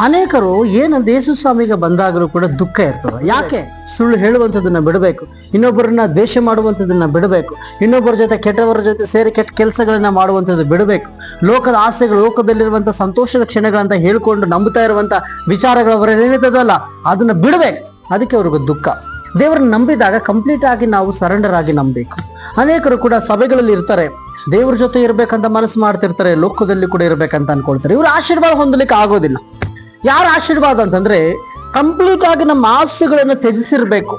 ಅನೇಕರು ಏನು ಯೇಸು ಸ್ವಾಮಿಗೆ ಬಂದಾಗಲೂ ಕೂಡ ದುಃಖ ಇರ್ತದೆ. ಯಾಕೆ? ಸುಳ್ಳು ಹೇಳುವಂಥದ್ದನ್ನ ಬಿಡಬೇಕು. ಇನ್ನೊಬ್ಬರನ್ನ ದ್ವೇಷ ಮಾಡುವಂಥದ್ದನ್ನ ಬಿಡಬೇಕು. ಇನ್ನೊಬ್ಬರ ಜೊತೆ ಕೆಟ್ಟವರ ಜೊತೆ ಸೇರಿ ಕೆಟ್ಟ ಕೆಲಸಗಳನ್ನ ಮಾಡುವಂಥದ್ದು ಬಿಡಬೇಕು. ಲೋಕದ ಆಸೆಗಳು ಲೋಕದಲ್ಲಿರುವಂತಹ ಸಂತೋಷದ ಕ್ಷಣಗಳಂತ ಹೇಳ್ಕೊಂಡು ನಂಬುತ್ತಾ ಇರುವಂತ ವಿಚಾರಗಳು ಅವರ ಏನಿರ್ತದಲ್ಲ ಅದನ್ನ ಬಿಡಬೇಕು. ಅದಕ್ಕೆ ಅವ್ರಿಗೆ ದುಃಖ. ದೇವರನ್ನ ನಂಬಿದಾಗ ಕಂಪ್ಲೀಟ್ ಆಗಿ ನಾವು ಸರೆಂಡರ್ ಆಗಿ ನಂಬಬೇಕು. ಅನೇಕರು ಕೂಡ ಸಭೆಗಳಲ್ಲಿ ಇರ್ತಾರೆ. ದೇವ್ರ ಜೊತೆ ಇರ್ಬೇಕಂತ ಮನಸ್ಸು ಮಾಡ್ತಿರ್ತಾರೆ, ಲೋಕದಲ್ಲಿ ಕೂಡ ಇರ್ಬೇಕಂತ ಅನ್ಕೊಳ್ತಾರೆ. ಇವ್ರ ಆಶೀರ್ವಾದ ಹೊಂದಲಿಕ್ಕೆ ಆಗೋದಿಲ್ಲ. ಯಾರ ಆಶೀರ್ವಾದ ಅಂತಂದ್ರೆ ಕಂಪ್ಲೀಟ್ ಆಗಿ ನಮ್ಮ ಆಸೆಗಳನ್ನು ತ್ಯಜಿಸಿರ್ಬೇಕು.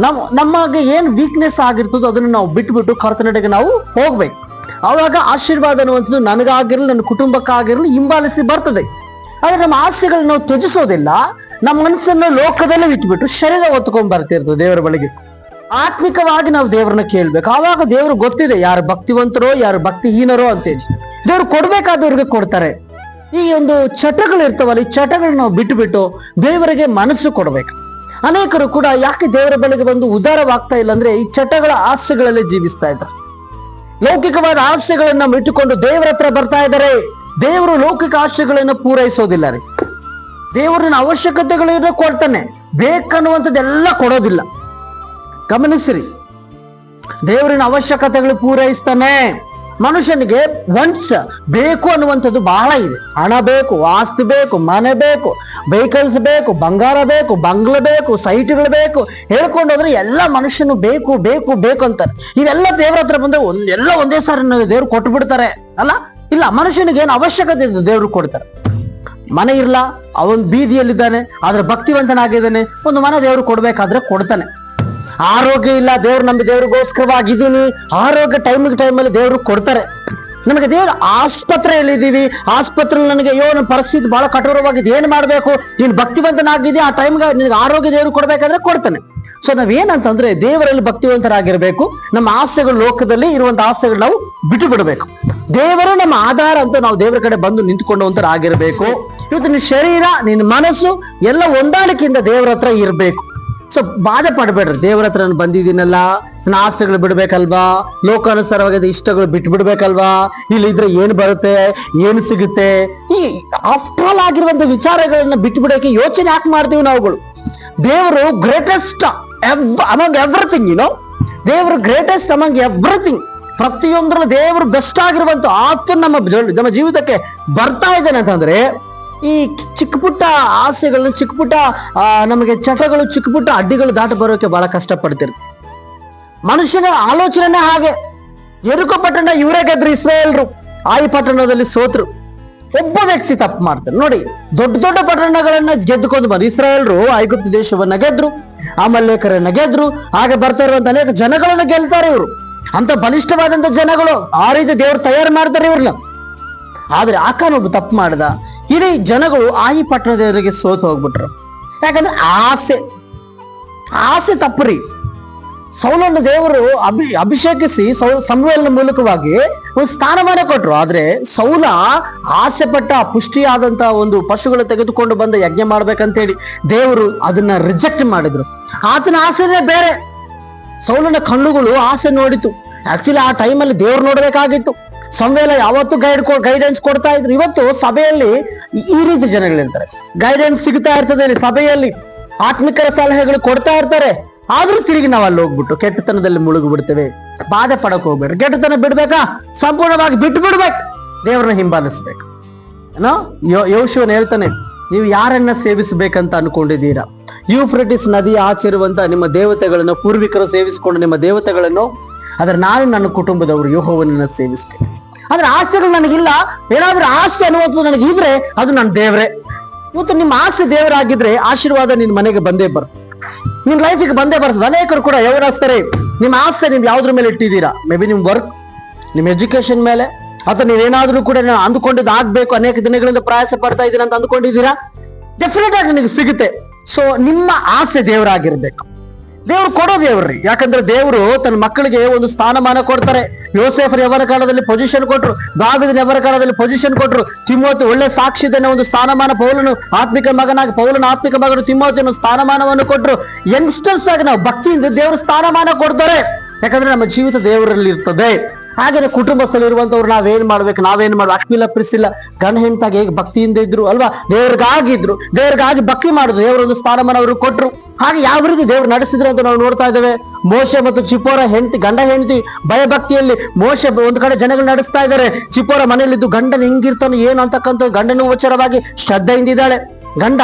ನಾವು ನಮಗೆ ಏನ್ ವೀಕ್ನೆಸ್ ಆಗಿರ್ತದೋ ಅದನ್ನ ನಾವು ಬಿಟ್ಬಿಟ್ಟು ಕರ್ತನಡೆಗೆ ನಾವು ಹೋಗ್ಬೇಕು. ಆವಾಗ ಆಶೀರ್ವಾದ ಅನ್ನುವಂಥದ್ದು ನನಗಾಗಿರಲಿ, ನನ್ನ ಕುಟುಂಬಕ್ಕಾಗಿರಲಿ ಹಿಂಬಾಲಿಸಿ ಬರ್ತದೆ. ಆದ್ರೆ ನಮ್ಮ ಆಸೆಗಳನ್ನ ನಾವು ತ್ಯಜಿಸೋದಿಲ್ಲ. ನಮ್ಮ ಮನಸ್ಸನ್ನು ಲೋಕದಲ್ಲೇ ಇಟ್ಬಿಟ್ಟು ಶರೀರ ಹೊತ್ಕೊಂಡ್ ಬರ್ತಿರ್ತದೆ ದೇವರ ಬಳಿಗೆ. ಆತ್ಮಿಕವಾಗಿ ನಾವು ದೇವರನ್ನ ಕೇಳ್ಬೇಕು. ಆವಾಗ ದೇವರು ಗೊತ್ತಿದೆ ಯಾರು ಭಕ್ತಿವಂತರೋ, ಯಾರು ಭಕ್ತಿಹೀನರೋ ಅಂತೇಳಿ. ದೇವ್ರು ಕೊಡ್ಬೇಕಾದವ್ರಿಗೆ ಕೊಡ್ತಾರೆ. ಈ ಒಂದು ಚಟಗಳು ಇರ್ತಾವಲ್ಲ, ಈ ಚಟಗಳನ್ನ ನಾವು ಬಿಟ್ಟುಬಿಟ್ಟು ದೇವರಿಗೆ ಮನಸ್ಸು ಕೊಡ್ಬೇಕು. ಅನೇಕರು ಕೂಡ ಯಾಕೆ ದೇವರ ಬಳಿಗೆ ಬಂದು ಉದಾರವಾಗ್ತಾ ಇಲ್ಲ ಅಂದ್ರೆ ಈ ಚಟಗಳ ಆಸೆಗಳಲ್ಲೇ ಜೀವಿಸ್ತಾ ಇದ್ದಾರೆ. ಲೌಕಿಕವಾದ ಆಸೆಗಳನ್ನ ಇಟ್ಟುಕೊಂಡು ದೇವರ ಹತ್ರ ಬರ್ತಾ ಇದ್ದಾರೆ. ದೇವರು ಲೌಕಿಕ ಆಸೆಗಳನ್ನ ಪೂರೈಸೋದಿಲ್ಲ ರೀ. ದೇವರನ್ನ ಅವಶ್ಯಕತೆಗಳನ್ನ ಕೊಡ್ತಾನೆ. ಬೇಕನ್ನುವಂಥದ್ದೆಲ್ಲ ಕೊಡೋದಿಲ್ಲ. ಗಮನಿಸಿರಿ. ದೇವರಿನ ಅವಶ್ಯಕತೆಗಳು ಪೂರೈಸ್ತಾನೆ. ಮನುಷ್ಯನಿಗೆ ಒನ್ಸ್ ಬೇಕು ಅನ್ನುವಂಥದ್ದು ಬಹಳ ಇದೆ. ಹಣ ಬೇಕು, ಆಸ್ತಿ ಬೇಕು, ಮನೆ ಬೇಕು ವೆಹಿಕಲ್ಸ್ ಬೇಕು, ಬಂಗಾರ ಬೇಕು, ಬಂಗ್ಲೆ ಬೇಕು, ಸೈಟ್ಗಳು ಬೇಕು, ಹೇಳ್ಕೊಂಡು ಹೋದ್ರೆ ಎಲ್ಲ ಮನುಷ್ಯನು ಬೇಕು ಬೇಕು ಬೇಕು ಅಂತಾರೆ. ಇವೆಲ್ಲ ದೇವ್ರ ಹತ್ರ ಬಂದ್ರೆ ಒಂದೆಲ್ಲ ಒಂದೇ ಸಾರಿ ದೇವ್ರು ಕೊಟ್ಟು ಬಿಡ್ತಾರೆ, ಅಲ್ಲ? ಇಲ್ಲ, ಮನುಷ್ಯನಿಗೆ ಏನು ಅವಶ್ಯಕತೆ ಇದೆ ದೇವ್ರು ಕೊಡ್ತಾರೆ. ಮನೆ ಇರ್ಲಾ, ಅವನ್ ಬೀದಿಯಲ್ಲಿದ್ದಾನೆ, ಆದ್ರೆ ಭಕ್ತಿವಂತನಾಗಿದ್ದಾನೆ, ಒಂದು ಮನೆ ದೇವ್ರು ಕೊಡ್ಬೇಕಾದ್ರೆ ಕೊಡ್ತಾನೆ. ಆರೋಗ್ಯ ಇಲ್ಲ, ದೇವ್ರು ನಮ್ಮ ದೇವ್ರಿಗೋಸ್ಕರವಾಗಿದ್ದೀನಿ. ಆರೋಗ್ಯ ಟೈಮಿಗೆ ಟೈಮಲ್ಲಿ ದೇವ್ರಿಗೆ ಕೊಡ್ತಾರೆ. ನಮಗೆ ದೇವ್ರು ಆಸ್ಪತ್ರೆಯಲ್ಲಿದ್ದೀವಿ. ಆಸ್ಪತ್ರೆಯಲ್ಲಿ ನನಗೆ, ಅಯ್ಯೋ ನಮ್ಮ ಪರಿಸ್ಥಿತಿ ಬಹಳ ಕಠೋರವಾಗಿದೆ. ಏನು ಮಾಡಬೇಕು? ನೀನು ಭಕ್ತಿವಂತನಾಗಿದ್ದೀಯ ಆ ಟೈಮ್ಗೆ ನಿನಗೆ ಆರೋಗ್ಯ ದೇವ್ರಿಗೆ ಕೊಡಬೇಕಾದ್ರೆ ಕೊಡ್ತಾನೆ. ಸೊ ನಾವೇನಂತಂದ್ರೆ ದೇವರಲ್ಲಿ ಭಕ್ತಿವಂತರಾಗಿರ್ಬೇಕು. ನಮ್ಮ ಆಸೆಗಳು ಲೋಕದಲ್ಲಿ ಇರುವಂತ ಆಸೆಗಳು ನಾವು ಬಿಟ್ಟು ಬಿಡಬೇಕು ದೇವರೇ ನಮ್ಮ ಆಧಾರ ಅಂತ ನಾವು ದೇವರ ಕಡೆ ಬಂದು ನಿಂತ್ಕೊಂಡವಂತರಾಗಿರ್ಬೇಕು. ಇವತ್ತು ನಿನ್ನ ಶರೀರ, ನಿನ್ನ ಮನಸ್ಸು ಎಲ್ಲ ಹೊಂದಾಣಿಕೆಯಿಂದ ದೇವರ ಹತ್ರ ಇರಬೇಕು. ಸೊ ಬಾಧೆ ಪಡಬೇಡ್ರಿ. ದೇವರ ಹತ್ರ ನಾನು ಬಂದಿದ್ದೀನಲ್ಲ ನನ್ನ ಆಸೆಗಳು ಬಿಡ್ಬೇಕಲ್ವಾ ಲೋಕಾನುಸಾರವಾದ ಇಷ್ಟಗಳು ಬಿಟ್ಟು ಬಿಡ್ಬೇಕಲ್ವಾ ಇಲ್ಲಿ ಇದ್ರೆ ಏನು ಬರುತ್ತೆ? ಏನು ಸಿಗುತ್ತೆ? ಈ ಆಫ್ಟರ್ ಆಲ್ ಆಗಿರುವಂತ ವಿಚಾರಗಳನ್ನ ಬಿಡೋಕೆ ಯೋಚನೆ ಯಾಕೆ ಮಾಡ್ತೀವಿ ನಾವುಗಳು? ದೇವರು greatest among everything you know ದೇವರು ಗ್ರೇಟೆಸ್ಟ್ ಅಮಂಗ್ ಎವ್ರಿಥಿಂಗ್ ಪ್ರತಿಯೊಂದರ ದೇವರು ಬೆಸ್ಟ್ ಆಗಿರುವಂತ ಆತ ನಮ್ಮ ನಮ್ಮ ಜೀವಿತಕ್ಕೆ ಬರ್ತಾ ಇದ್ದಾನೆ ಅಂತಂದ್ರೆ ಈ ಚಿಕ್ಕ ಪುಟ್ಟ ಆಸೆಗಳನ್ನ, ಚಿಕ್ಕ ಪುಟ್ಟ ನಮಗೆ ಚಟಗಳು, ಚಿಕ್ಕ ಪುಟ್ಟ ಅಡ್ಡಿಗಳು ದಾಟ ಬರೋಕೆ ಬಹಳ ಕಷ್ಟಪಡ್ತಿರ್ತೀವಿ ಮನುಷ್ಯನ ಆಲೋಚನೆ ಹಾಗೆ. ಎರುಕ ಪಟ್ಟಣ ಇವರೇ ಗೆದ್ರು ಇಸ್ರೇಲ್ರು ಆಯಿ ಪಟ್ಟಣದಲ್ಲಿ ಸೋತ್ರು. ಒಬ್ಬ ವ್ಯಕ್ತಿ ತಪ್ಪು ಮಾಡ್ತಾರೆ. ನೋಡಿ, ದೊಡ್ಡ ದೊಡ್ಡ ಪಟ್ಟಣಗಳನ್ನ ಗೆದ್ದುಕೊಂಡು ಬಂದು ಇಸ್ರಾಯೇಲ್ರು ಐಗುಪ್ತ ದೇಶವನ್ನ ಗೆದ್ರು ಅಮಲ್ಲೇಖರನ್ನ ಗೆದ್ರು, ಹಾಗೆ ಬರ್ತಾ ಇರುವಂತ ಅನೇಕ ಜನಗಳನ್ನ ಗೆಲ್ತಾರೆ ಇವರು. ಅಂತ ಬಲಿಷ್ಠವಾದಂತ ಜನಗಳು, ಆ ರೀತಿ ದೇವ್ರು ತಯಾರು ಮಾಡ್ತಾರೆ ಇವ್ರನ್ನ. ಆದ್ರೆ ಆಕಾನ ಒಬ್ಬ ತಪ್ಪು ಮಾಡ್ದ. ಇಡೀ ಜನಗಳು ಆಯಿ ಪಟ್ಟಣದವರಿಗೆ ಸೋತು ಹೋಗ್ಬಿಟ್ರು. ಯಾಕಂದ್ರೆ ಆಸೆ. ಆಸೆ ತಪ್ಪುರಿ. ಸೌಲನ ದೇವರು ಅಭಿ, ಅಭಿಷೇಕಿಸಿ ಸೌ ಸಂವೇಲನ ಮೂಲಕವಾಗಿ ಒಂದು ಸ್ಥಾನಮಾನ ಕೊಟ್ರು. ಆದ್ರೆ ಸೌಲ ಆಸೆ ಪಟ್ಟ ಪುಷ್ಟಿಯಾದಂತ ಒಂದು ಪಶುಗಳು ತೆಗೆದುಕೊಂಡು ಬಂದ ಯಜ್ಞ ಮಾಡ್ಬೇಕಂತೇಳಿ ದೇವರು ಅದನ್ನ ರಿಜೆಕ್ಟ್ ಮಾಡಿದ್ರು. ಆತನ ಆಸೆನೇ ಬೇರೆ. ಸೌಲನ ಕಣ್ಣುಗಳು ಆಸೆ ನೋಡಿತು. ಆಕ್ಚುಲಿ ಆ ಟೈಮಲ್ಲಿ ದೇವ್ರು ನೋಡ್ಬೇಕಾಗಿತ್ತು. ಸಂವೇಲ ಯಾವತ್ತು ಗೈಡ್ ಗೈಡೆನ್ಸ್ ಕೊಡ್ತಾ ಇದ್ರು. ಇವತ್ತು ಸಭೆಯಲ್ಲಿ ಈ- ರೀತಿ ಜನಗಳಿರ್ತಾರೆ ಗೈಡೆನ್ಸ್ ಸಿಗ್ತಾ ಇರ್ತದೆ ಸಭೆಯಲ್ಲಿ ಆತ್ಮಿಕರ ಸಲಹೆಗಳು ಕೊಡ್ತಾ ಇರ್ತಾರೆ. ಆದ್ರೂ ತಿರುಗಿ ನಾವು ಅಲ್ಲಿ ಹೋಗ್ಬಿಟ್ಟು ಕೆಟ್ಟತನದಲ್ಲಿ ಮುಳುಗಿ ಬಿಡ್ತೇವೆ ಬಾಧೆ ಪಡಕ್ ಹೋಗ್ಬೇಡ್ರಿ. ಕೆಟ್ಟತನ ಬಿಡ್ಬೇಕಾ? ಸಂಪೂರ್ಣವಾಗಿ ಬಿಟ್ಟು ಬಿಡ್ಬೇಕು. ದೇವರನ್ನ ಹಿಂಬಾಲಿಸ್ಬೇಕು. ಏನೋ? ಯೋ ಯೋಶುವನ್ ಹೇಳ್ತಾನೆ, ನೀವು ಯಾರನ್ನ ಸೇವಿಸಬೇಕಂತ ಅನ್ಕೊಂಡಿದ್ದೀರಾ? ಯೂಫ್ರಟಿಸ್ ನದಿ ಆಚಿರುವಂತ ನಿಮ್ಮ ದೇವತೆಗಳನ್ನು ಪೂರ್ವಿಕರು ಸೇವಿಸಿಕೊಂಡು ನಿಮ್ಮ ದೇವತೆಗಳನ್ನು, ಆದ್ರೆ ನಾನು ನನ್ನ ಕುಟುಂಬದವರು ಯೋಹವನ್ನ ಸೇವಿಸ್ತೇನೆ. ಆದ್ರೆ ಆಸೆಗಳು ನನಗಿಲ್ಲ. ಏನಾದ್ರೂ ಆಸೆ ಅನ್ನುವಂಥದ್ದು ನನಗೆ ಇದ್ರೆ ಅದು ನನ್ನ ದೇವ್ರೆ. ಇವತ್ತು ನಿಮ್ಮ ಆಸೆ ದೇವರಾಗಿದ್ರೆ ಆಶೀರ್ವಾದ ನಿನ್ನ ಮನೆಗೆ ಬಂದೇ ಬರ್ತದೆ. ನಿಮ್ ಲೈಫಿಗೆ ಬಂದೇ ಬರ್ತದೆ. ಅನೇಕರು ಕೂಡ ಯವರಾಸ್ತಾರೆ ನಿಮ್ಮ ಆಸೆ ನೀವು ಯಾವ್ದ್ರ ಮೇಲೆ ಇಟ್ಟಿದ್ದೀರಾ? ಮೇ ಬಿ ನಿಮ್ ವರ್ಕ್ ನಿಮ್ಮ ಎಜುಕೇಶನ್ ಮೇಲೆ, ಅಥವಾ ನೀವೇನಾದ್ರೂ ಕೂಡ ನಾನು ಅಂದ್ಕೊಂಡಿದ್ದು ಆಗ್ಬೇಕು, ಅನೇಕ ದಿನಗಳಿಂದ ಪ್ರಯಾಸ ಪಡ್ತಾ ಇದ್ದೀರಾ ಅಂತ ಅಂದ್ಕೊಂಡಿದ್ದೀರಾ? ಡೆಫಿನೆಟ್ ಆಗಿ ನಿಮಗೆ ಸಿಗುತ್ತೆ. ಸೊ ನಿಮ್ಮ ಆಸೆ ದೇವರಾಗಿರ್ಬೇಕು. ದೇವ್ರು ಕೊಡೋ ದೇವ್ರಿ ಯಾಕಂದ್ರೆ ದೇವರು ತನ್ನ ಮಕ್ಕಳಿಗೆ ಒಂದು ಸ್ಥಾನಮಾನ ಕೊಡ್ತಾರೆ. ಯೋಸೆಫ್ರ ಯವರ ಕಾಲದಲ್ಲಿ ಪೊಸಿಷನ್ ಕೊಟ್ರು? ದಾವಿದನ ಎವರ ಕಾಲದಲ್ಲಿ ಪೊಸಿಷನ್ ಕೊಟ್ರು? ತಿಮ್ಮೋತಿ ಒಳ್ಳೆ ಸಾಕ್ಷಿದನ ಒಂದು ಸ್ಥಾನಮಾನ ಪೌಲನು ಆತ್ಮಿಕ ಮಗನಾಗಿ, ಪೌಲನ ಆತ್ಮಿಕ ಮಗನು ತಿಮ್ಮೋತಿನ ಸ್ಥಾನಮಾನವನ್ನು ಕೊಟ್ರು. ಯಂಗ್ಸ್ಟರ್ಸ್ ಆಗಿ ನಾವು ಭಕ್ತಿಯಿಂದ ದೇವರು ಸ್ಥಾನಮಾನ ಕೊಡ್ತಾರೆ. ಯಾಕಂದ್ರೆ ನಮ್ಮ ಜೀವಿತ ದೇವರಲ್ಲಿ ಇರ್ತದೆ ಹಾಗೇನೆ ಕುಟುಂಬಸ್ಥರು ಇರುವಂತವ್ರು ನಾವೇನ್ ಮಾಡ್ಬೇಕು ನಾವೇನ್ ಮಾಡ್ಬೇಕು? ಅಕ್ಕಿಲ್ಲ ಪ್ರಿಸಿಲ್ಲ ಗಂಡ ಹೆಂಡತಾಗ ಹೇಗೆ ಭಕ್ತಿಯಿಂದ ಇದ್ರು, ಅಲ್ವಾ? ದೇವ್ರಿಗಾಗಿದ್ರು ದೇವ್ರಿಗಾಗಿ ಭಕ್ತಿ ಮಾಡಿದ್ರು ದೇವರೊಂದು ಸ್ಥಾನಮಾನ ಅವರು ಕೊಟ್ರು. ಹಾಗೆ ಯಾವ ರೀತಿ ದೇವ್ರು ನಡೆಸಿದ್ರು ಅಂತ ನಾವು ನೋಡ್ತಾ ಇದ್ದೇವೆ. ಮೋಶೆ ಮತ್ತು ಚಿಪೋರ ಹೆಂಡತಿ, ಗಂಡ ಹೆಂಡತಿ ಭಯಭಕ್ತಿಯಲ್ಲಿ ಮೋಶೆ ಒಂದು ಕಡೆ ಜನಗಳು ನಡೆಸ್ತಾ ಇದ್ದಾರೆ. ಚಿಪ್ಪೋರ ಮನೆಯಲ್ಲಿದ್ದು ಗಂಡನ ಹೆಂಗಿರ್ತಾನೆ ಏನು ಅಂತಕ್ಕಂಥ ಗಂಡನ ಶ್ರದ್ಧೆಯಿಂದ ಇದ್ದಾಳೆ. ಗಂಡ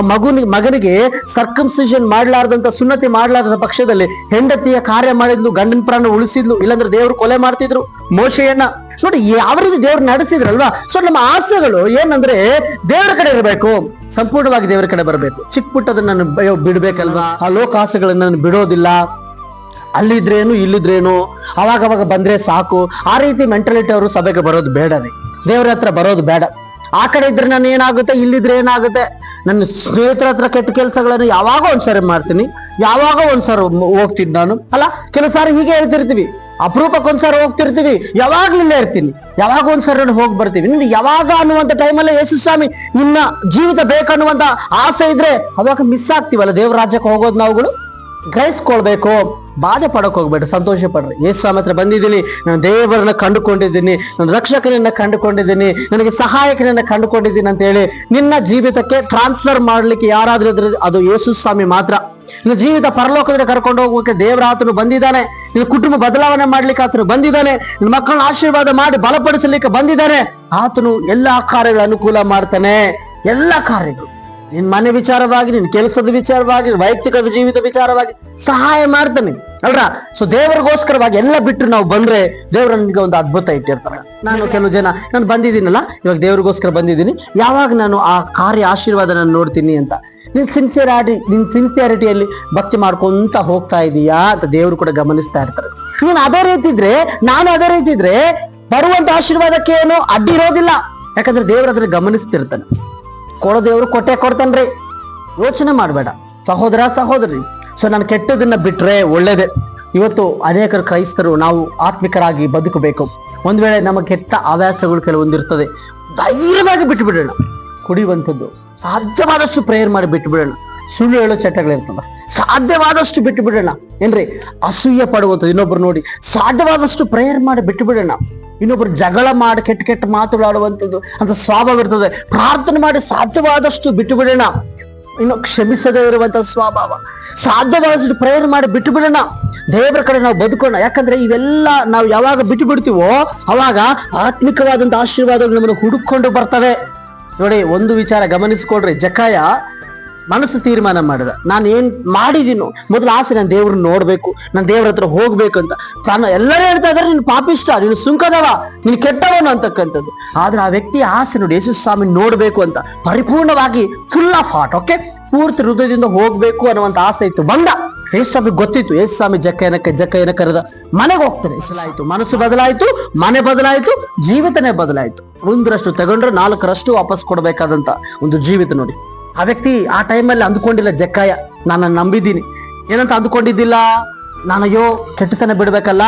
ಮಗುನಿ, ಮಗನಿಗೆ ಸರ್ಕಂಸಿಷನ್ ಮಾಡ್ಲಾರ್ದಂತ ಸುನ್ನತಿ ಮಾಡ್ಲಾರ್ದ ಪಕ್ಷದಲ್ಲಿ ಹೆಂಡತಿಯ ಕಾರ್ಯ ಮಾಡಿದ್ಲು ಗಂಡನ ಪ್ರಾಣ ಉಳಿಸಿದ್ಲು, ಇಲ್ಲಾಂದ್ರೆ ದೇವರು ಕೊಲೆ ಮಾಡ್ತಿದ್ರು ಮೋಶೆಯನ್ನ. ನೋಡಿ ಯಾವ ರೀತಿ ದೇವ್ರು ನಡೆಸಿದ್ರಲ್ವಾ? ಸೊ, ನಮ್ಮ ಆಸೆಗಳು ಏನಂದ್ರೆ ದೇವರ ಕಡೆ ಇರಬೇಕು, ಸಂಪೂರ್ಣವಾಗಿ ದೇವರ ಕಡೆ ಬರಬೇಕು. ಚಿಕ್ಕ ಪುಟ್ಟದನ್ನ ಬಿಡ್ಬೇಕಲ್ವಾ? ಆ ಲೋಕಾಸೆಗಳನ್ನ ನಾನು ಬಿಡೋದಿಲ್ಲ. ಅಲ್ಲಿದ್ರೇನು, ಇಲ್ಲಿದ್ರೇನು? ಅವಾಗವಾಗ ಅವಾಗ ಬಂದ್ರೆ ಸಾಕು. ಆ ರೀತಿ ಮೆಂಟಾಲಿಟಿ ಅವರು ಸಭೆಗೆ ಬರೋದು ಬೇಡನೇ ದೇವ್ರ ಹತ್ರ ಬರೋದು ಬೇಡ. ಆ ಕಡೆ ಇದ್ರೆ ನಾನು ಏನಾಗುತ್ತೆ, ಇಲ್ಲಿದ್ರೆ ಏನಾಗುತ್ತೆ? ನನ್ನ ಸ್ನೇಹಿತರ ಹತ್ರ ಕೆಟ್ಟ ಕೆಲಸಗಳನ್ನು ಯಾವಾಗ ಒಂದ್ಸರಿ ಮಾಡ್ತೀನಿ, ಯಾವಾಗ ಒಂದ್ಸರಿ ಹೋಗ್ತೀನಿ ನಾನು? ಅಲ್ಲ, ಕೆಲವು ಸಾರಿ ಹೀಗೆ ಹೇಳ್ತಿರ್ತೀವಿ. ಅಪರೂಪಕ್ಕೊಂದ್ಸರಿ ಹೋಗ್ತಿರ್ತೀವಿ, ಯಾವಾಗ್ಲೂ ಇಲ್ಲೇ ಇರ್ತೀನಿ. ಯಾವಾಗ ಒಂದ್ಸರಿ ನಾನು ಹೋಗಿ ಬರ್ತೀವಿ. ನಿಮ್ಗೆ ಯಾವಾಗ ಅನ್ನುವಂತ ಟೈಮಲ್ಲಿ ಯೇಸು ಸ್ವಾಮಿ ನಿನ್ನ ಜೀವಿತ ಬೇಕನ್ನುವಂತ ಆಸೆ ಇದ್ರೆ ಅವಾಗ ಮಿಸ್ ಆಗ್ತೀವಲ್ಲ ದೇವರಾಜ್ಯಕ್ಕೆ ಹೋಗೋದು ನಾವುಗಳು? ಗ್ರಹಿಸ್ಕೊಳ್ಬೇಕು ಬಾಧೆ ಪಡಕ್ ಹೋಗ್ಬೇಡ ಸಂತೋಷ ಪಡ್ರಿ. ಯೇಸು ಸ್ವಾಮಿ ಹತ್ರ ಬಂದಿದ್ದೀನಿ ನಾನು ದೇವರನ್ನ ಕಂಡುಕೊಂಡಿದ್ದೀನಿ, ನನ್ನ ರಕ್ಷಕನನ್ನ ಕಂಡುಕೊಂಡಿದ್ದೀನಿ, ನನಗೆ ಸಹಾಯಕನನ್ನ ಕಂಡುಕೊಂಡಿದ್ದೀನಿ ಅಂತ ಹೇಳಿ ನಿನ್ನ ಜೀವಿತಕ್ಕೆ ಟ್ರಾನ್ಸ್ಫರ್ ಮಾಡ್ಲಿಕ್ಕೆ ಯಾರಾದ್ರೂ ಅದು ಯೇಸು ಸ್ವಾಮಿ ಮಾತ್ರ. ನಿನ್ನ ಜೀವಿತ ಪರಲೋಕದಲ್ಲಿ ಕರ್ಕೊಂಡು ಹೋಗೋಕೆ ದೇವರ ಆತನು ಬಂದಿದ್ದಾನೆ. ನಿನ್ನ ಕುಟುಂಬ ಬದಲಾವಣೆ ಮಾಡ್ಲಿಕ್ಕೆ ಆತನು ಬಂದಿದ್ದಾನೆ. ನಿನ್ನ ಮಕ್ಕಳನ್ನ ಆಶೀರ್ವಾದ ಮಾಡಿ ಬಲಪಡಿಸಲಿಕ್ಕೆ ಬಂದಿದ್ದಾನೆ. ಆತನು ಎಲ್ಲಾ ಕಾರ್ಯಗಳ ಅನುಕೂಲ ಮಾಡ್ತಾನೆ. ಎಲ್ಲಾ ಕಾರ್ಯಗಳು. ನಿನ್ ಮನೆ ವಿಚಾರವಾಗಿ, ನಿನ್ ಕೆಲಸದ ವಿಚಾರವಾಗಿ, ವೈಯಕ್ತಿಕದ ಜೀವಿತ ವಿಚಾರವಾಗಿ ಸಹಾಯ ಮಾಡ್ತಾನೆ ಅಲ್ರ? ಸೊ ದೇವರಿಗೋಸ್ಕರವಾಗಿ ಎಲ್ಲ ಬಿಟ್ಟು ನಾವು ಬಂದ್ರೆ ದೇವ್ರ ನನ್ಗೆ ಒಂದು ಅದ್ಭುತ ಇಟ್ಟಿರ್ತಾರೆ. ನಾನು ಕೆಲವು ಜನ, ನಾನು ಬಂದಿದ್ದೀನಲ್ಲ, ಇವಾಗ ದೇವ್ರಿಗೋಸ್ಕರ ಬಂದಿದ್ದೀನಿ. ಯಾವಾಗ ನಾನು ಆ ಕಾರ್ಯ ಆಶೀರ್ವಾದ ನಾನು ನೋಡ್ತೀನಿ ಅಂತ? ನಿನ್ ಸಿನ್ಸಿಯರಾಟಿ ನಿನ್ ಸಿನ್ಸಿಯಾರಿಟಿಯಲ್ಲಿ ಭಕ್ತಿ ಮಾಡ್ಕೊಂತ ಹೋಗ್ತಾ ಇದೀಯಾ ಅಂತ ದೇವ್ರು ಕೂಡ ಗಮನಿಸ್ತಾ ಇರ್ತಾರೆ. ನೀನು ಅದೇ ರೀತಿ ಇದ್ರೆ, ನಾನು ಅದೇ ರೀತಿ ಇದ್ರೆ ಬರುವಂತ ಆಶೀರ್ವಾದಕ್ಕೆ ಏನು ಅಡ್ಡಿ ಇರೋದಿಲ್ಲ. ಯಾಕಂದ್ರೆ ದೇವ್ರ ಅದನ್ನ ಗಮನಿಸ್ತಿರ್ತಾನೆ. ಕೊಡೋ ದೇವ್ರು ಕೊಟ್ಟೆ ಕೊಡ್ತಾನ್ರಿ. ಯೋಚನೆ ಮಾಡಬೇಡ. ಸಹೋದರ, ಸಹೋದರಿ. ಸೊ ನಾನು ಕೆಟ್ಟದನ್ನ ಬಿಟ್ರೆ ಒಳ್ಳೇದೇ. ಇವತ್ತು ಅನೇಕರು ಕ್ರೈಸ್ತರು ನಾವು ಆತ್ಮಿಕರಾಗಿ ಬದುಕಬೇಕು. ಒಂದ್ ವೇಳೆ ನಮ್ಮ ಕೆಟ್ಟ ಹವ್ಯಾಸಗಳು ಕೆಲವೊಂದಿರ್ತದೆ. ಧೈರ್ಯವಾಗಿ ಬಿಟ್ಟು ಬಿಡೋಣ ಕುಡಿಯುವಂಥದ್ದು. ಸಾಧ್ಯವಾದಷ್ಟು ಪ್ರೇಯರ್ ಮಾಡಿ ಬಿಟ್ಟು ಬಿಡೋಣ ಸುಳ್ಳು ಹೇಳೋ ಚಟಗಳಿರ್ತದ. ಸಾಧ್ಯವಾದಷ್ಟು ಬಿಟ್ಟು ಬಿಡೋಣ ಏನ್ರಿ? ಅಸೂಯೆ ಪಡುವಂಥದ್ದು. ಇನ್ನೊಬ್ರು ನೋಡಿ, ಸಾಧ್ಯವಾದಷ್ಟು ಪ್ರೇಯರ್ ಮಾಡಿ ಬಿಟ್ಟು ಬಿಡೋಣ ಇನ್ನೊಬ್ರು ಜಗಳ ಮಾಡಿ ಕೆಟ್ಟ ಕೆಟ್ಟ ಮಾತುಗಳಾಡುವಂಥದ್ದು, ಅಂತ ಸ್ವಭಾವ ಇರ್ತದೆ. ಪ್ರಾರ್ಥನೆ ಮಾಡಿ ಸಾಧ್ಯವಾದಷ್ಟು ಬಿಟ್ಟು ಬಿಡೋಣ ಇನ್ನು ಕ್ಷಮಿಸದೇ ಇರುವಂತಹ ಸ್ವಭಾವ. ಸಾಧ್ಯವಾದಷ್ಟು ಪ್ರಯತ್ನ ಮಾಡಿ ಬಿಟ್ಟು ಬಿಡೋಣ ದೇವರ ಕಡೆ ನಾವು ಬದುಕೋಣ. ಯಾಕಂದ್ರೆ ಇವೆಲ್ಲ ನಾವು ಯಾವಾಗ ಬಿಟ್ಟು ಬಿಡ್ತೀವೋ ಅವಾಗ ಆತ್ಮಿಕವಾದಂತಹ ಆಶೀರ್ವಾದಗಳು ನಮ್ಮನ್ನು ಹುಡುಕೊಂಡು ಬರ್ತವೆ. ನೋಡಿ, ಒಂದು ವಿಚಾರ ಗಮನಿಸ್ಕೊಡ್ರಿ ಜಕಾಯ ಮನಸ್ಸು ತೀರ್ಮಾನ ಮಾಡಿದ. ನಾನು ಏನ್ ಮಾಡಿದೀನೋ, ಮೊದಲು ಆಸೆ ನಾನು ದೇವ್ರನ್ನ ನೋಡ್ಬೇಕು, ನಾನು ದೇವ್ರ ಹತ್ರ ಹೋಗ್ಬೇಕು ಅಂತ. ತಾನು ಎಲ್ಲರೂ ಹೇಳ್ತಾ ಇದಾರೆ ನೀನು ಪಾಪಿಷ್ಟ ನೀನು ಸುಂಕದವ, ನೀನು ಕೆಟ್ಟವನು ಅಂತಕ್ಕಂಥದ್ದು. ಆದ್ರೆ ಆ ವ್ಯಕ್ತಿ ಆಸೆ ನೋಡಿ ಯೇಸು ಸ್ವಾಮಿ ನೋಡ್ಬೇಕು ಅಂತ, ಪರಿಪೂರ್ಣವಾಗಿ ಫುಲ್ ಆಫ್ ಹಾರ್ಟ್ ಓಕೆ ಪೂರ್ತಿ ಹೃದಯದಿಂದ ಹೋಗ್ಬೇಕು ಅನ್ನುವಂತ ಆಸೆ ಇತ್ತು. ಬಂದ. ಸ್ವಾಮಿ ಗೊತ್ತಿತ್ತು, ಯೇಸು ಸ್ವಾಮಿ ಜಕ್ಕ ಜಕ್ಕಯ್ಯನ ಕರೆದ? ಮನೆಗೆ ಹೋಗ್ತಾನೆ ಆಯ್ತು ಮನಸ್ಸು ಬದಲಾಯ್ತು, ಮನೆ ಬದಲಾಯ್ತು, ಜೀವಿತನೇ ಬದಲಾಯ್ತು. ಒಂದರಷ್ಟು ತಗೊಂಡ್ರೆ ನಾಲ್ಕರಷ್ಟು ವಾಪಸ್ ಕೊಡಬೇಕಾದಂತ ಒಂದು ಜೀವಿತ ನೋಡಿ. ಆ ವ್ಯಕ್ತಿ ಆ ಟೈಮಲ್ಲಿ ಅಂದ್ಕೊಂಡಿಲ್ಲ, ಜಕ್ಕಾಯ ನಾನು ನಂಬಿದ್ದೀನಿ. ಏನಂತ ಅಂದ್ಕೊಂಡಿದ್ದಿಲ್ಲ? ನಾನು ಅಯ್ಯೋ ಕೆಟ್ಟತನ ಬಿಡ್ಬೇಕಲ್ಲ,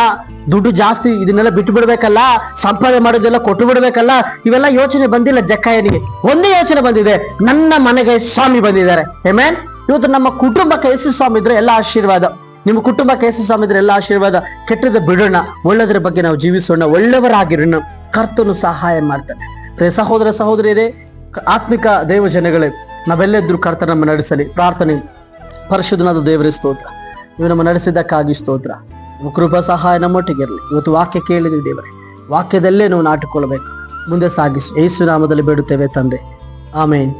ದುಡ್ಡು ಜಾಸ್ತಿ ಇದನ್ನೆಲ್ಲ ಬಿಟ್ಟು ಬಿಡ್ಬೇಕಲ್ಲ ಸಂಪಾದನೆ ಮಾಡೋದೆಲ್ಲ ಕೊಟ್ಟು ಬಿಡ್ಬೇಕಲ್ಲ ಇವೆಲ್ಲ ಯೋಚನೆ ಬಂದಿಲ್ಲ ಜಕ್ಕಾಯನಿಗೆ. ಒಂದೇ ಯೋಚನೆ ಬಂದಿದೆ, ನನ್ನ ಮನೆಗೆ ಸ್ವಾಮಿ ಬಂದಿದ್ದಾರೆ. ಹೇಮೇನ್ ಇವತ್ತು ನಮ್ಮ ಕುಟುಂಬಕ್ಕೆ ಯೇಸು ಸ್ವಾಮಿ ಇದ್ರೆ ಎಲ್ಲ ಆಶೀರ್ವಾದ. ನಿಮ್ಮ ಕುಟುಂಬಕ್ಕೆ ಯೇಸು ಸ್ವಾಮಿ ಇದ್ರೆ ಎಲ್ಲ ಆಶೀರ್ವಾದ. ಕೆಟ್ಟದ ಬಿಡೋಣ, ಒಳ್ಳೆದ್ರ ಬಗ್ಗೆ ನಾವು ಜೀವಿಸೋಣ, ಒಳ್ಳೆಯವರಾಗಿರೋಣ. ಕರ್ತನು ಸಹಾಯ ಮಾಡ್ತಾನೆ. ಸಹೋದರ, ಸಹೋದರಿಯರೇ, ಆತ್ಮಿಕ ದೇವ ಜನಗಳೇ ನಾವೆಲ್ಲೆದ್ರು ಕರ್ತ ನಮ್ಮ ನಡೆಸಲಿ. ಪ್ರಾರ್ಥನೆ. ಪರಿಶುದ್ಧನಾದ ದೇವರೇ, ಸ್ತೋತ್ರ. ನೀವು ನಮ್ಮ ನಡೆಸಿದ್ದಕ್ಕಾಗಿ ಸ್ತೋತ್ರ. ಕೃಪ ಸಹಾಯ ನಮ್ಮೊಟ್ಟಿಗಿರಲಿ ಇವತ್ತು ವಾಕ್ಯ ಕೇಳಿದ್ವಿ ದೇವರೇ. ವಾಕ್ಯದಲ್ಲೇ ನಾವು ನಾಟಿಕೊಳ್ಳಬೇಕು ಮುಂದೆ ಸಾಗಿಸಿ. ಯೇಸು ನಾಮದಲ್ಲಿ ಬೇಡುತ್ತೇವೆ ತಂದೆ. ಆಮೇನ್.